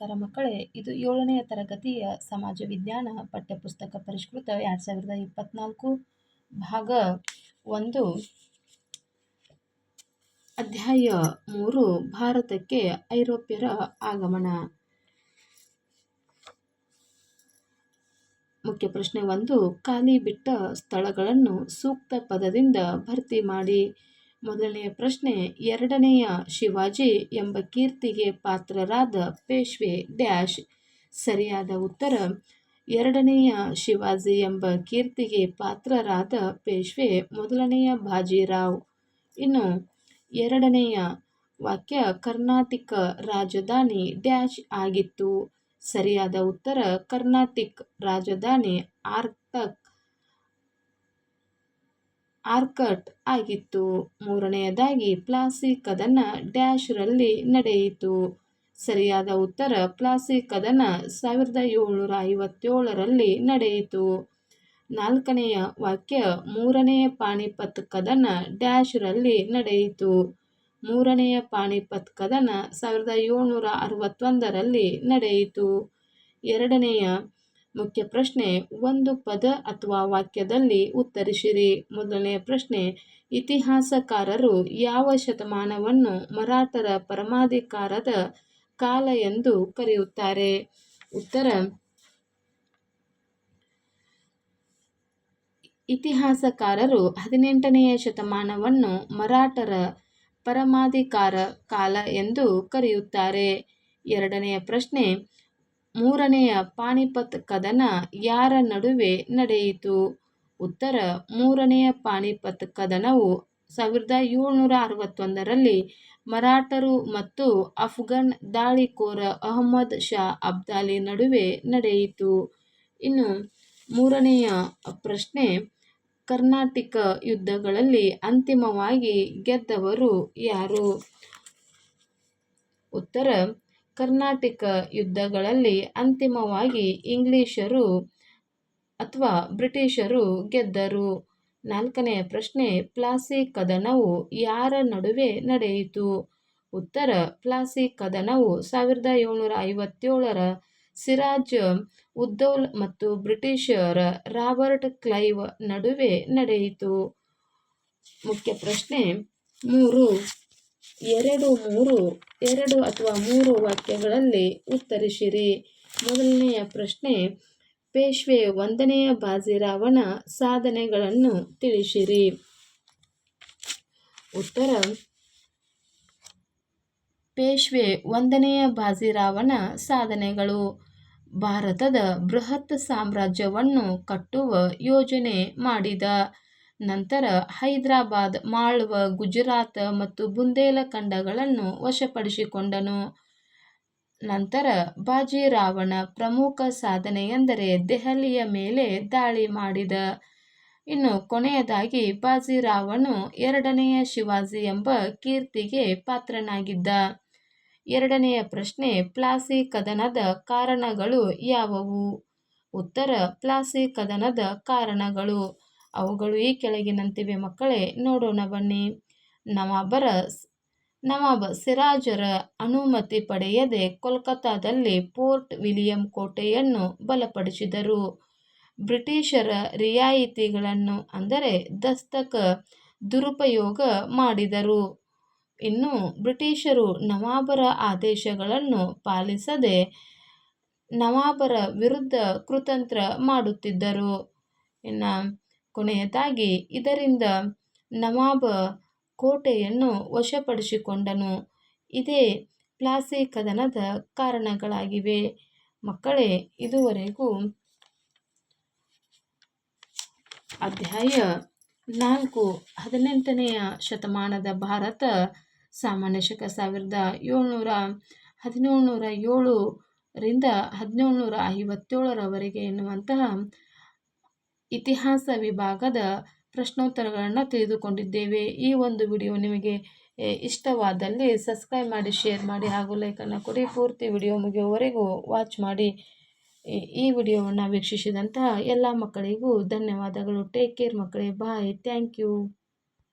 ನಮಸ್ಕಾರ ಮಕ್ಕಳೇ, ಇದು ಏಳನೆಯ ತರಗತಿಯ ಸಮಾಜ ವಿಜ್ಞಾನ ಪಠ್ಯಪುಸ್ತಕ ಪರಿಷ್ಕೃತ ಎರಡು ಸಾವಿರದ ಇಪ್ಪತ್ನಾಲ್ಕು ಭಾಗ ಒಂದು, ಅಧ್ಯಾಯ ಮೂರು, ಭಾರತಕ್ಕೆ ಐರೋಪ್ಯರ ಆಗಮನ. ಮುಖ್ಯ ಪ್ರಶ್ನೆ ಒಂದು, ಖಾಲಿ ಬಿಟ್ಟ ಸ್ಥಳಗಳನ್ನು ಸೂಕ್ತ ಪದದಿಂದ ಭರ್ತಿ ಮಾಡಿ ಮೊದಲನೆಯ ಪ್ರಶ್ನೆ, ಎರಡನೆಯ ಶಿವಾಜಿ ಎಂಬ ಕೀರ್ತಿಗೆ ಪಾತ್ರರಾದ ಪೇಶ್ವೆ ಡ್ಯಾಶ್. ಸರಿಯಾದ ಉತ್ತರ, ಎರಡನೆಯ ಶಿವಾಜಿ ಎಂಬ ಕೀರ್ತಿಗೆ ಪಾತ್ರರಾದ ಪೇಶ್ವೆ ಮೊದಲನೆಯ ಬಾಜಿರಾವ್ ಇನ್ನು ಎರಡನೆಯ ವಾಕ್ಯ, ಕರ್ನಾಟಕ ರಾಜಧಾನಿ ಡ್ಯಾಶ್ ಆಗಿತ್ತು. ಸರಿಯಾದ ಉತ್ತರ, ಕರ್ನಾಟಕ ರಾಜಧಾನಿ ಆರ್ತಕ್ ಆರ್ಕಟ್ ಆಗಿತ್ತು. ಮೂರನೆಯದಾಗಿ ಪ್ಲಾಸಿ ಕದನ ಡ್ಯಾಶ್ರಲ್ಲಿ ನಡೆಯಿತು. ಸರಿಯಾದ ಉತ್ತರ ಪ್ಲಾಸಿ ಕದನ ಸಾವಿರದ ಏಳ್ನೂರ ಐವತ್ತೇಳರಲ್ಲಿ ನಡೆಯಿತು. ನಾಲ್ಕನೆಯ ವಾಕ್ಯ ಮೂರನೆಯ ಪಾಣಿಪತ್ ಕದನ ಡ್ಯಾಶ್ರಲ್ಲಿ ನಡೆಯಿತು. ಮೂರನೆಯ ಪಾಣಿಪತ್ ಕದನ ಸಾವಿರದ ಏಳ್ನೂರ ಅರವತ್ತೊಂದರಲ್ಲಿ ನಡೆಯಿತು. ಎರಡನೆಯ ಮುಖ್ಯ ಪ್ರಶ್ನೆ, ಒಂದು ಪದ ಅಥವಾ ವಾಕ್ಯದಲ್ಲಿ ಉತ್ತರಿಸಿರಿ. ಮೊದಲನೆಯ ಪ್ರಶ್ನೆ, ಇತಿಹಾಸಕಾರರು ಯಾವ ಶತಮಾನವನ್ನು ಮರಾಠರ ಪರಮಾಧಿಕಾರದ ಕಾಲ ಎಂದು ಕರೆಯುತ್ತಾರೆ? ಉತ್ತರ, ಇತಿಹಾಸಕಾರರು ಹದಿನೆಂಟನೆಯ ಶತಮಾನವನ್ನು ಮರಾಠರ ಪರಮಾಧಿಕಾರ ಕಾಲ ಎಂದು ಕರೆಯುತ್ತಾರೆ. ಎರಡನೆಯ ಪ್ರಶ್ನೆ ಮೂರನೆಯ ಪಾಣಿಪತ್ ಕದನ ಯಾರ ನಡುವೆ ನಡೆಯಿತು? ಉತ್ತರ, ಮೂರನೆಯ ಪಾಣಿಪತ್ ಕದನವು ಸಾವಿರದ ಏಳ್ನೂರ ಅರವತ್ತೊಂದರಲ್ಲಿ ಮರಾಠರು ಮತ್ತು ಅಫ್ಘನ್ ದಾಳಿಕೋರ ಅಹಮದ್ ಶಾ ಅಬ್ದಾಲಿ ನಡುವೆ ನಡೆಯಿತು. ಇನ್ನು ಮೂರನೆಯ ಪ್ರಶ್ನೆ, ಕರ್ನಾಟಕ ಯುದ್ಧಗಳಲ್ಲಿ ಅಂತಿಮವಾಗಿ ಗೆದ್ದವರು ಯಾರು? ಉತ್ತರ ಕರ್ನಾಟಕ ಯುದ್ಧಗಳಲ್ಲಿ ಅಂತಿಮವಾಗಿ ಇಂಗ್ಲಿಷರು ಅಥವಾ ಬ್ರಿಟಿಷರು ಗೆದ್ದರು. ನಾಲ್ಕನೆಯ ಪ್ರಶ್ನೆ, ಪ್ಲಾಸಿ ಕದನವು ಯಾರ ನಡುವೆ ನಡೆಯಿತು? ಉತ್ತರ, ಪ್ಲಾಸಿ ಕದನವು ಸಾವಿರದ ಏಳ್ನೂರ ಐವತ್ತೇಳರ ಸಿರಾಜ್ ಉದ್ದೌಲ್ ಮತ್ತು ಬ್ರಿಟಿಷರ ರಾಬರ್ಟ್ ಕ್ಲೈವ್ ನಡುವೆ ನಡೆಯಿತು. ಮುಖ್ಯ ಪ್ರಶ್ನೆ, ಮೂರು ಎರಡು ಮೂರು, ಎರಡು ಅಥವಾ ಮೂರು ವಾಕ್ಯಗಳಲ್ಲಿ ಉತ್ತರಿಸಿರಿ. ಮೊದಲನೆಯ ಪ್ರಶ್ನೆ, ಪೇಶ್ವೆ ಒಂದನೆಯ ಬಾಜಿರಾವಣ ಸಾಧನೆಗಳನ್ನು ತಿಳಿಸಿರಿ. ಉತ್ತರ, ಪೇಶ್ವೆ ಒಂದನೆಯ ಬಾಜಿರಾವನ ಸಾಧನೆಗಳು. ಭಾರತದ ಬೃಹತ್ ಸಾಮ್ರಾಜ್ಯವನ್ನು ಕಟ್ಟುವ ಯೋಜನೆ ಮಾಡಿದ. ನಂತರ ಹೈದರಾಬಾದ್, ಮಾಳ್ವ, ಗುಜರಾತ್ ಮತ್ತು ಬುಂದೇಲಖಂಡಗಳನ್ನು ವಶಪಡಿಸಿಕೊಂಡನು. ನಂತರ ಬಾಜಿರಾವನ ಪ್ರಮುಖ ಸಾಧನೆಯೆಂದರೆ ದೆಹಲಿಯ ಮೇಲೆ ದಾಳಿ ಮಾಡಿದ. ಇನ್ನು ಕೊನೆಯದಾಗಿ ಬಾಜಿರಾವನು ಎರಡನೆಯ ಶಿವಾಜಿ ಎಂಬ ಕೀರ್ತಿಗೆ ಪಾತ್ರನಾಗಿದ್ದ. ಎರಡನೆಯ ಪ್ರಶ್ನೆ ಪ್ಲಾಸಿ ಕದನದ ಕಾರಣಗಳು ಯಾವುವು? ಉತ್ತರ, ಪ್ಲಾಸಿ ಕದನದ ಕಾರಣಗಳು. ಅವುಗಳು ಈ ಕೆಳಗಿನಂತಿವೆ ಮಕ್ಕಳೇ? ನೋಡೋಣ ಬನ್ನಿ. ನವಾಬರ ನವಾಬ ಸಿರಾಜರ ಅನುಮತಿ ಪಡೆಯದೆ ಕೋಲ್ಕತ್ತಾದಲ್ಲಿ ಪೋರ್ಟ್ ವಿಲಿಯಂ ಕೋಟೆಯನ್ನು ಬಲಪಡಿಸಿದರು. ಬ್ರಿಟಿಷರ ರಿಯಾಯಿತಿಗಳನ್ನು ಅಂದರೆ ದಸ್ತಕ ದುರುಪಯೋಗ ಮಾಡಿದರು. ಇನ್ನು ಬ್ರಿಟಿಷರು ನವಾಬರ ಆದೇಶಗಳನ್ನು ಪಾಲಿಸದೆ ನವಾಬರ ವಿರುದ್ಧ ಕೃತಂತ್ರ ಮಾಡುತ್ತಿದ್ದರು. ಇನ್ನು ಕೊನೆಯದಾಗಿ, ಇದರಿಂದ ನವಾಬ ಕೋಟೆಯನ್ನು ವಶಪಡಿಸಿಕೊಂಡನು. ಇದೇ ಪ್ಲಾಸಿ ಕದನದ ಕಾರಣಗಳಾಗಿವೆ. ಮಕ್ಕಳೇ, ಇದುವರೆಗೂ ಅಧ್ಯಾಯ ನಾಲ್ಕು, ಹದಿನೆಂಟನೆಯ ಶತಮಾನದ ಭಾರತ, ಸಾಮಾನ್ಯ ಶಕ ಸಾವಿರದ ಏಳ್ನೂರ ಹದಿನೇಳುನೂರ ಏಳರಿಂದ ಹದಿನೇಳುನೂರ ಐವತ್ತೇಳರವರೆಗೆ ಎನ್ನುವಂತಹ ಇತಿಹಾಸ ವಿಭಾಗದ ಪ್ರಶ್ನೋತ್ತರಗಳನ್ನು ತಿಳಿದುಕೊಂಡಿದ್ದೇವೆ. ಈ ಒಂದು ವಿಡಿಯೋ ನಿಮಗೆ ಇಷ್ಟವಾದಲ್ಲಿ ಸಬ್ಸ್ಕ್ರೈಬ್ ಮಾಡಿ, ಶೇರ್ ಮಾಡಿ ಹಾಗೂ ಲೈಕನ್ನು ಕೊಡಿ. ಪೂರ್ತಿ ವಿಡಿಯೋ ಮುಗಿಯುವವರೆಗೂ ವಾಚ್ ಮಾಡಿ. ಈ ವಿಡಿಯೋವನ್ನು ವೀಕ್ಷಿಸಿದಂತಹ ಎಲ್ಲ ಮಕ್ಕಳಿಗೂ ಧನ್ಯವಾದಗಳು. ಟೇಕ್ ಕೇರ್ ಮಕ್ಕಳೇ. Bye thank you